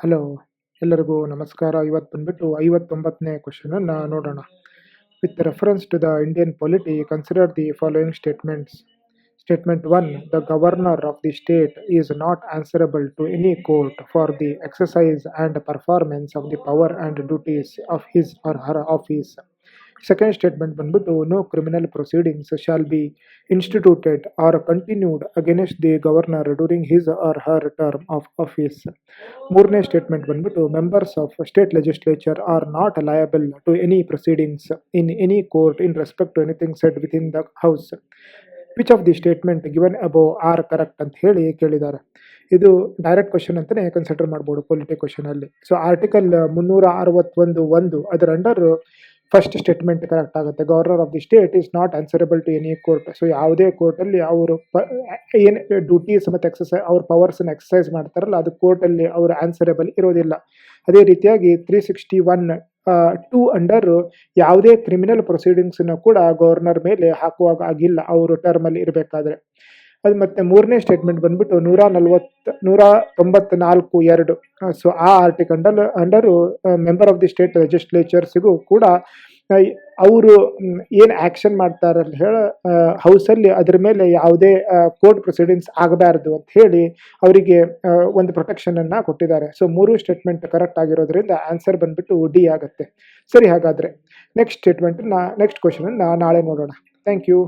Hello ಎಲ್ಲರಿಗೂ ನಮಸ್ಕಾರ. ಇವತ್ತು ಬಂದ್ಬಿಟ್ಟು ಐವತ್ತೊಂಬತ್ತನೇ ಕ್ವಶನನ್ನು ನೋಡೋಣ. With reference to the Indian polity consider the following statements statement one the governor of the state is not answerable to any court for the exercise and performance of the power and duties of his or her office second statement ಬಂದ್ಬಿಟ್ಟು no criminal proceedings shall be instituted or continued against the governor during his or her term of office ಮೂರನೇ statement ಬಂದ್ಬಿಟ್ಟು members of state legislature are not liable to any proceedings in any court in respect to anything set with in the house which of the statement given above are correct ಅಂತ ಹೇಳಿ ಕೇಳಿದ್ದಾರೆ. ಇದು direct question ಅಂತಲೇ consider ಮಾಡ್ಬೋದು polity ಕ್ವಶನಲ್ಲಿ so article ಮುನ್ನೂರ ಅರವತ್ತೊಂದು ಒಂದು, ಅದರ ಅಂಡರ್ ಫಸ್ಟ್ ಸ್ಟೇಟ್ಮೆಂಟ್ ಕರೆಕ್ಟ್ ಆಗುತ್ತೆ. Governor of the state is not answerable to any court so ಯಾವುದೇ ಕೋರ್ಟಲ್ಲಿ ಅವರು ಏನು ಡ್ಯೂಟೀಸ್ ಮತ್ತು ಎಕ್ಸಸೈಸ್ ಅವ್ರ ಪವರ್ಸನ್ನು ಎಕ್ಸಸೈಸ್ ಮಾಡ್ತಾರಲ್ಲ, ಅದು ಕೋರ್ಟಲ್ಲಿ ಅವರು ಆನ್ಸರಬಲ್ ಇರೋದಿಲ್ಲ. ಅದೇ ರೀತಿಯಾಗಿ three sixty one two under ಯಾವುದೇ ಕ್ರಿಮಿನಲ್ ಪ್ರೊಸೀಡಿಂಗ್ಸನ್ನು ಕೂಡ ಗವರ್ನರ್ ಮೇಲೆ ಹಾಕುವಾಗ ಆಗಿಲ್ಲ. ಅವರು ಟರ್ಮಲ್ಲಿ ಇರಬೇಕಾದ್ರೆ. ಅದು ಮತ್ತೆ ಮೂರನೇ ಸ್ಟೇಟ್ಮೆಂಟ್ ಬಂದ್ಬಿಟ್ಟು ನೂರ ನಲ್ವತ್ತು, ನೂರ ತೊಂಬತ್ನಾಲ್ಕು ಎರಡು. ಸೊ ಆ article under member of the state ಲೆಜಿಸ್ಲೇಚರ್ಸಿಗೂ ಕೂಡ ಅವರು ಏನು ಆ್ಯಕ್ಷನ್ ಮಾಡ್ತಾರಲ್ಲ ಹೇಳ ಹೌಸಲ್ಲಿ ಅದ್ರ ಮೇಲೆ ಯಾವುದೇ ಕೋರ್ಟ್ ಪ್ರೊಸೀಡಿಂಗ್ಸ್ ಆಗಬಾರ್ದು ಅಂತ ಹೇಳಿ ಅವರಿಗೆ ಒಂದು ಪ್ರೊಟೆಕ್ಷನನ್ನು ಕೊಟ್ಟಿದ್ದಾರೆ. ಸೊ ಮೂರು ಸ್ಟೇಟ್ಮೆಂಟ್ ಕರೆಕ್ಟ್ ಆಗಿರೋದ್ರಿಂದ ಆನ್ಸರ್ ಬಂದ್ಬಿಟ್ಟು ಡಿ ಆಗುತ್ತೆ. ಸರಿ ಹಾಗಾದರೆ ನೆಕ್ಸ್ಟ್ ಸ್ಟೇಟ್ಮೆಂಟನ್ನು ನೆಕ್ಸ್ಟ್ ಕ್ವಶನನ್ನು ನಾಳೆ ನೋಡೋಣ. Thank you